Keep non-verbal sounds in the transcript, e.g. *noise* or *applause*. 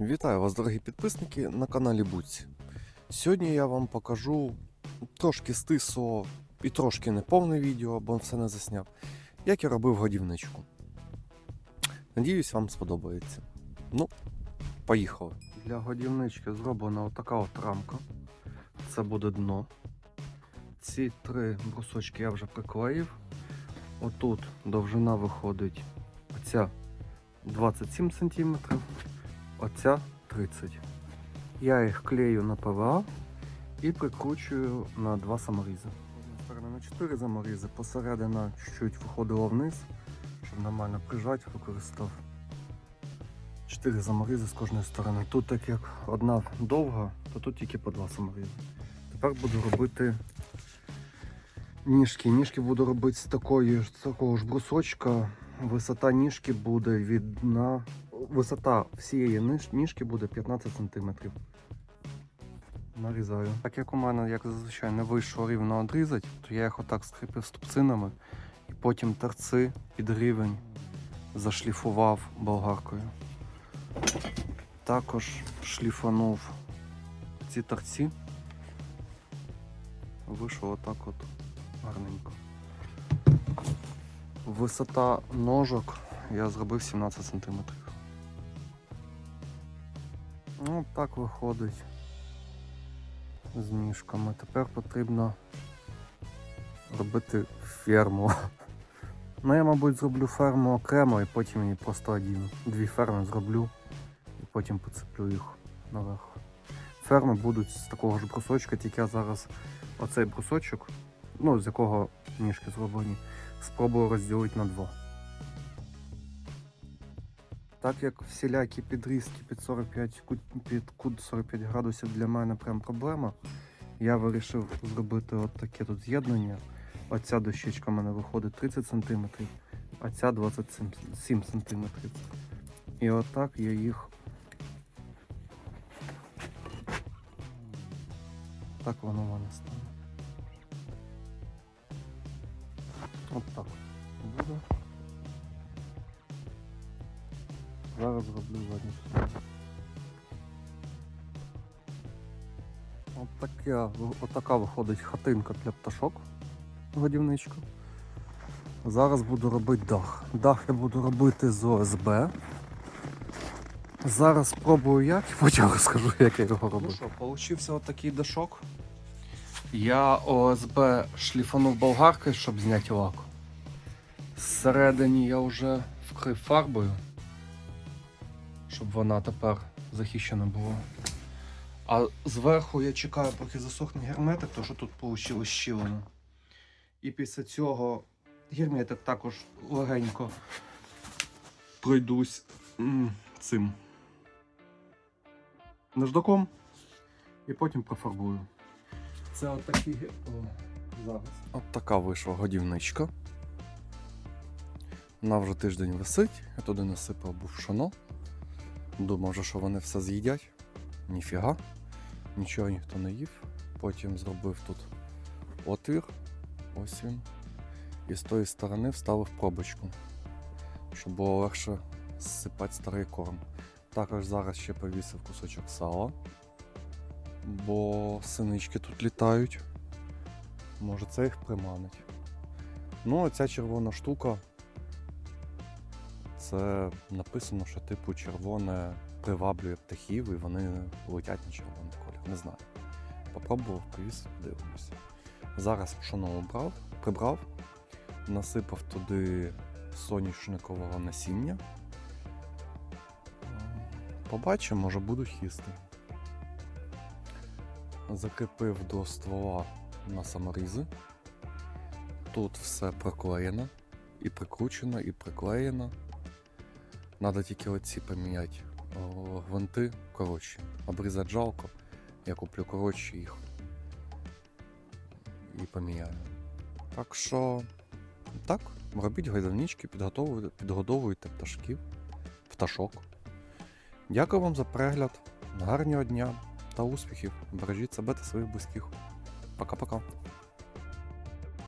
Вітаю вас, дорогі підписники, на каналі Буці. Сьогодні я вам покажу трошки стисло і трошки неповне відео, бо все не засняв, як я робив годівничку. Надіюсь, вам сподобається. Ну, поїхали. Для годівнички зроблена отака от рамка. Це буде дно. Ці три брусочки я вже приклеїв. Отут довжина виходить оця 27 см, оця 30. Я їх клею на ПВА і прикручую на два саморізи. Сторони на 4 саморізи, посередина чуть-чуть виходило вниз, щоб нормально прижати, використав 4 саморізи з кожної сторони. Тут так як одна довга, то тут тільки по два саморізи. Тепер буду робити ніжки. Ніжки буду робити з такої з такого ж брусочка. Висота ніжки буде від дна. Висота всієї ніжки буде 15 см. Нарізаю. Так як у мене, як зазвичай, не вийшло рівно одрізати, то я їх отак скріпив ступцинами і потім торци під рівень зашліфував болгаркою. Також шліфанув ці торці. Вийшло отак от гарненько. Висота ножок я зробив 17 см. Ну, так виходить з ніжками. Тепер потрібно робити ферму. Ну, я, мабуть, зроблю ферму окремо і потім її просто одіну. Дві ферми зроблю і потім поцеплю їх наверх. Ферми будуть з такого ж брусочка, тільки я зараз оцей брусочок, ну, з якого ніжки зроблені, спробую розділити на два. Так як всілякі підрізки під 45 під кут 45 градусів для мене прям проблема, я вирішив зробити от таке тут з'єднання. Оця дощечка в мене виходить 30 см, а ця 27 см. І отак я їх. Так воно в мене стане. От так буде. Зараз зроблю задню сторону. От така, от така виходить хатинка для пташок годівничка. Зараз буду робити дах. Дах я буду робити з ОСБ. Зараз спробую як, і потім *laughs* розкажу, як я його роблю. Ну що, получився отакий дашок. Я ОСБ шліфанув болгаркою, щоб зняти лак. Зсередині я вже вкрив фарбою, щоб вона тепер захищена була. А зверху я чекаю, поки засохне герметик, то що тут вийшло щілено. І після цього герметик також легенько пройдусь цим наждаком і потім профарбую. Це от такі О, зараз. От така вийшла годівничка. Вона вже тиждень висить, я туди насипав бувшано. Думав, вже, що вони все з'їдять. Ніфіга. Нічого ніхто не їв. Потім зробив тут отвір. Ось він. І з тої сторони вставив пробочку, щоб було легше зсипати старий корм. Також зараз ще повісив кусочок сала, бо синички тут літають. Може це їх приманить. Ну, а ця червона штука. Це написано, що типу червоне приваблює птахів і вони летять на червоний колір. Не знаю. Попробував повісити, подивимося. Зараз пшоно обрав, прибрав, насипав туди соняшникового насіння. Побачимо, може будуть їсти. Закріпив до ствола на саморізи. Тут все проклеєно, і прикручено, і приклеєно. Надо тільки оці поміняти гвинти коротші. Обрізати жалко. Я куплю коротші їх і поміняю. Так що, так, робіть гайдавнички, підгодовуйте пташків, пташок. Дякую вам за перегляд. Гарного дня та успіхів. Бережіть себе та своїх близьких. Пока-пока.